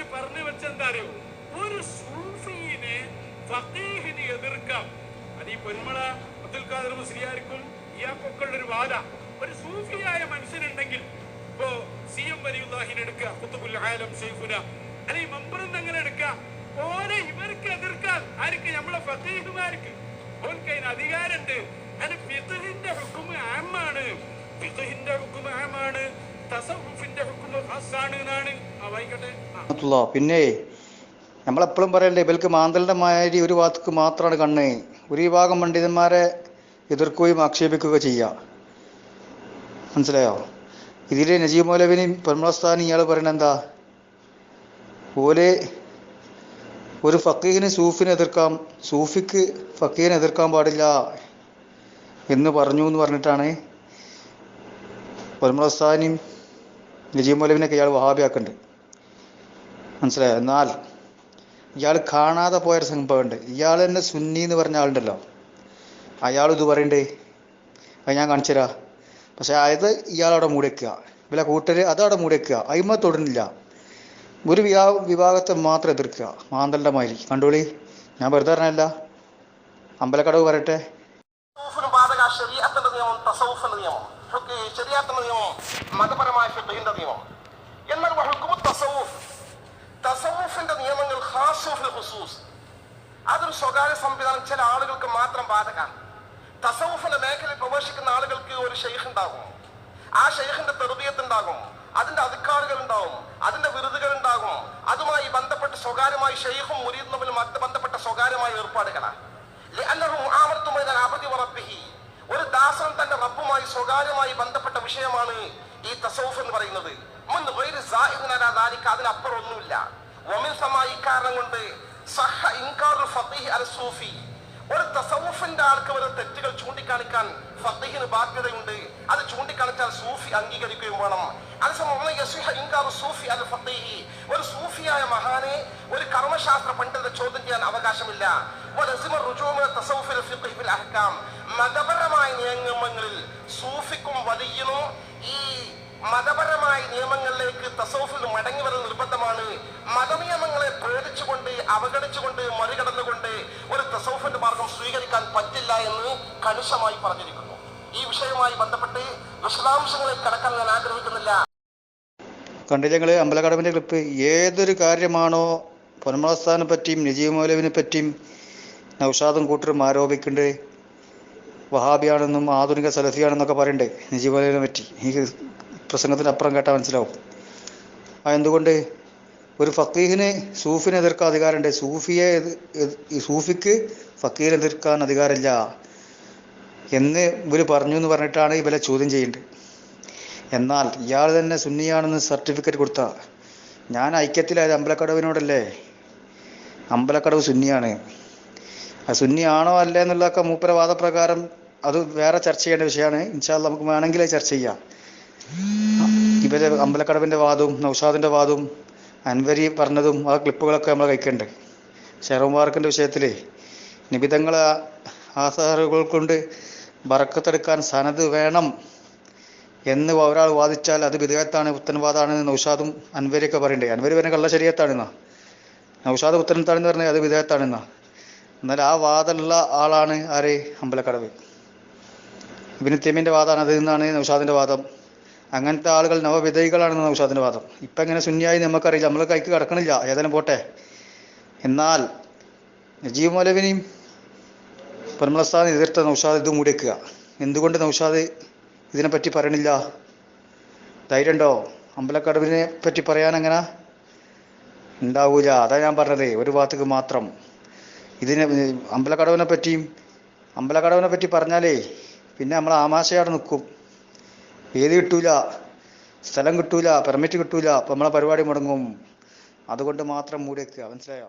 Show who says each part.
Speaker 1: കുറിച്ച് പറഞ്ഞു വെച്ചെന്താ അറിയോ ഒരു സൂഫീനെ ഫഖീഹിനെ എതിർക്കാം. അതീ പൊന്മള അബ്ദുൽ ഖാദർ മുസ്ലിയാർക്കും ഇയാക്കൊക്കെയുള്ള ഒരു വാദ. ഒരു സൂഫിയായ മനുഷ്യനുണ്ടെങ്കിൽ ഇപ്പോ സി എം വലിയുല്ലാഹിനെ എടുക്കുക അല്ലെ ആലം ഷെയ്ഫുന അല്ലെങ്കിൽ അങ്ങനെ എടുക്കുക. ഓരെ ഇവർക്ക് എതിർക്കാൻ ആർക്ക് നമ്മളെ ഫക്കീഹുമാർക്ക് ഓർക്ക് അതിന് അധികാരമുണ്ട്. അതിന് ഫിതുഹിന്റെ ഹുക്കും ആമാണ്. ഫിതുഹിന്റെ ഹുക്കും ആമാണ്. തസവുഫിന്റെ
Speaker 2: ഹുക്കും പിന്നെ നമ്മളെപ്പോഴും പറയണ്ടേ ഇവർക്ക് മാന്തലിന്റെ മാതിരി ഒരു വാക്ക് മാത്രമാണ് കണ്ണ്. ഒരു വിഭാഗം പണ്ഡിതന്മാരെ എതിർക്കുകയും ആക്ഷേപിക്കുക ചെയ്യുക മനസ്സിലായോ? ഇതിൽ നജീബ് മൗലവിനെയും പരമസ്ഥാനും ഇയാൾ പറയണ എന്താ? പോലെ ഒരു ഫക്കീഹിന് സൂഫിനെ എതിർക്കാം സൂഫിക്ക് ഫക്കീഹിനെ എതിർക്കാൻ പാടില്ല എന്ന് പറഞ്ഞു എന്ന് പറഞ്ഞിട്ടാണ് പെർമസ്ഥാനും നജീബ് മൗലവിനൊക്കെ ഇയാൾ വഹാബിയാക്കുന്നുണ്ട്. മനസ്സിലായോ? എന്നാൽ ഇയാൾ കാണാതെ പോയൊരു സംഭവമുണ്ട്. ഇയാൾ തന്നെ സുന്നി എന്ന് പറഞ്ഞ ആളുണ്ടല്ലോ. അയാൾ ഇത് പറയണ്ടേ. അത് ഞാൻ കാണിച്ചു തരാം. പക്ഷെ അത് ഇയാളവിടെ മൂടിവെക്കുക ഇവിടെ കൂട്ടര് അതവിടെ മൂടിവെക്കുക അയിമ തൊടുന്നില്ല. ഒരു വിവാ വിഭാഗത്തെ മാത്രം എതിർക്കുക. മാന്തലിന്റെ മാതിരി. കണ്ടോളി? ഞാൻ വെറുതെ പറഞ്ഞല്ല അമ്പലക്കടവ് പറയട്ടെ.
Speaker 3: ബാധക ശരീഅത്തിന്റെ നിയമം തസവുഫിന്റെ നിയമം. ശരീഅത്തിന്റെ നിയമം മതപരമായ റബ്ബിന്റെ നിയമമാണ് എന്നാൽ വഹുക്കുമു തസവൂഫ് തസവൂഫിന്റെ നിയമങ്ങൾ ഹാസൂഫിൽ ഹുസൂസ് അതൊരു സ്വകാര്യ സംവിധാനം. ചില ആളുകൾക്ക് മാത്രം ബാധകമാണ്. തസവൂഫിന്റെ മേഖലയിൽ പ്രവേശിക്കുന്ന ആളുകൾക്ക് ഒരു ഷെയ്ഖ് ഉണ്ടാകും. ആ ഷെയ്ഖിന്റെ തെറുതിയത്ത് ഉണ്ടാകും. അതിന്റെ അധികാറുകൾ ഉണ്ടാകും. അതിന്റെ വിരുദുകൾ ഉണ്ടാകും. അതുമായി ബന്ധപ്പെട്ട് സ്വകാര്യമായി ഷെയ്ഖും മുരീദും തമ്മിൽ ബന്ധപ്പെട്ട സ്വകാര്യമായ ഏർപ്പാടുകളാണ്. ഒരു ദാസൻ തന്റെ റബ്ബുമായി സ്വകാര്യമായി ബന്ധപ്പെട്ട വിഷയമാണ് ഈ തസൗഫ് എന്ന് പറയുന്നത്. അതിനപ്പുറമൊന്നുമില്ല. വമിൻ ഈ കാരണം കൊണ്ട് ഒരു തസവുഫിന്റെ ആൾക്ക് വരെ തെറ്റുകൾ ചൂണ്ടിക്കാണിക്കാൻ ഫത്തിഹിന് ബാധ്യതയുണ്ട്. അത് ചൂണ്ടിക്കാണിച്ചാൽ സൂഫി അംഗീകരിക്കുകയും വേണം. അതേസമയം സൂഫി അൽ ഫഖീഹി. ഒരു സൂഫിയായ മഹാനെ ഒരു കർമ്മശാസ്ത്ര പണ്ഡിതരെ ചോദ്യം ചെയ്യാൻ അവകാശമില്ല. മതപരമായ നിയമങ്ങളിൽ സൂഫിക്കും വലിയനും ഈ മതപരമായ നിയമങ്ങളിലേക്ക് തസോഫിൽ മടങ്ങി വരുന്ന നിർബന്ധമാണ്. മതനിയമങ്ങളെ പേടിച്ചുകൊണ്ട് അവഗണിച്ചുകൊണ്ട് മറികടന്നുകൊണ്ട് ഒരു തസോഫിന്റെ മാർഗം സ്വീകരിക്കാൻ പറ്റില്ല എന്ന് കണിശമായി പറഞ്ഞിരിക്കുന്നു. ഈ വിഷയവുമായി ബന്ധപ്പെട്ട് വിശദാംശങ്ങളിൽ കടക്കാൻ ഞാൻ ആഗ്രഹിക്കുന്നില്ല.
Speaker 2: കണ്ടില്ല ഞങ്ങൾ ക്ലിപ്പ് ഏതൊരു കാര്യമാണോ പൊന്മളസ്ഥാനെ പറ്റിയും നജീബ് മൗലവിനെ പറ്റിയും നൗഷാദും കൂട്ടരും ആരോപിക്കുന്നുണ്ട് വഹാബിയാണെന്നും ആധുനിക സലഫിയാണെന്നൊക്കെ പറയണ്ടേ? നജീബ് പറ്റി. ഈ പ്രസംഗത്തിന് അപ്പുറം കേട്ടാൽ മനസ്സിലാവും. എന്തുകൊണ്ട്? ഒരു ഫക്കീഹിന് സൂഫിനെ എതിർക്കാൻ അധികാരമുണ്ട്. സൂഫിയെ സൂഫിക്ക് ഫക്കീഹിനെ എതിർക്കാൻ അധികാരമില്ല എന്ന് ഇവർ പറഞ്ഞു എന്ന് പറഞ്ഞിട്ടാണ് ഇവരെ ചോദ്യം ചെയ്യേണ്ടത് എന്നാൽ ഇയാൾ തന്നെ സുന്നിയാണെന്ന് സർട്ടിഫിക്കറ്റ് കൊടുത്ത. ഞാൻ ഐക്യത്തിലായത് അമ്പലക്കടവിനോടല്ലേ? അമ്പലക്കടവ് സുന്നിയാണ്. ആ സുന്നിയാണോ അല്ലേ എന്നുള്ളതൊക്കെ മൂപ്പര വാദപ്രകാരം അത് വേറെ ചർച്ച ചെയ്യേണ്ട വിഷയമാണ്. ഇൻഷാല്ല നമുക്ക് വേണമെങ്കിൽ ചർച്ച ചെയ്യാം. ഇവരെ അമ്പലക്കടവിന്റെ വാദവും നൗഷാദിന്റെ വാദവും അൻവരി പറഞ്ഞതും ആ ക്ലിപ്പുകളൊക്കെ നമ്മൾ കഴിക്കണ്ട് ഷെറോമാർക്കിന്റെ വിഷയത്തിൽ നിബിധങ്ങൾ ആധാറുകൾ കൊണ്ട് ബറക്കത്തെടുക്കാൻ സനത് വേണം എന്ന് ഒരാൾ വാദിച്ചാൽ അത് വിധേയത്താണ് പുത്തൻവാദമാണ് നൗഷാദും അൻവരിയൊക്കെ പറയണ്ടേ. അൻവരി പറഞ്ഞ കള്ള ശരീരത്താണെന്നാ നൗഷാദ് പുത്തനത്താണെന്ന് പറഞ്ഞാൽ അത് വിധേയത്താണെന്നാ എന്നാൽ ആ വാദമുള്ള ആളാണ് ആര്? അമ്പലക്കടവ്. ഇബിന് തെമീന്റെ വാദമാണ് അത് നിന്നാണ് നൗഷാദിന്റെ വാദം. അങ്ങനത്തെ ആളുകൾ നവവിധേയികളാണെന്ന് നൗഷാദിന്റെ വാദം. ഇപ്പം എങ്ങനെ ശൂന്യായി നമുക്കറിയില്ല. നമ്മൾ കൈക്ക് കിടക്കണില്ല. ഏതായാലും പോട്ടെ. എന്നാൽ നജീബ് മലവിനെയും പൊന്മളസ്ഥാൻ എതിർത്ത നൗഷാദ് ഇത് മൂടിവെക്കുക എന്തുകൊണ്ട് നൗഷാദ് ഇതിനെപ്പറ്റി പറയണില്ല? ധൈര്യമുണ്ടോ? അമ്പലക്കടവിനെ പറ്റി പറയാൻ അങ്ങനെ ഉണ്ടാവൂല. അതാ ഞാൻ പറഞ്ഞത്. ഒരു ഭാഗത്തേക്ക് മാത്രം. ഇതിനെ അമ്പലക്കടവിനെ പറ്റിയും അമ്പലക്കടവിനെ പറ്റി പറഞ്ഞാലേ പിന്നെ നമ്മൾ ആമാശയോടെ നിൽക്കും ഏത് കിട്ടൂല സ്ഥലം കിട്ടൂല പെർമിറ്റ് കിട്ടൂല അപ്പം നമ്മളെ പരിപാടി മുടങ്ങും. അതുകൊണ്ട് മാത്രം മൂടി വെക്കുക മനസ്സിലായോ?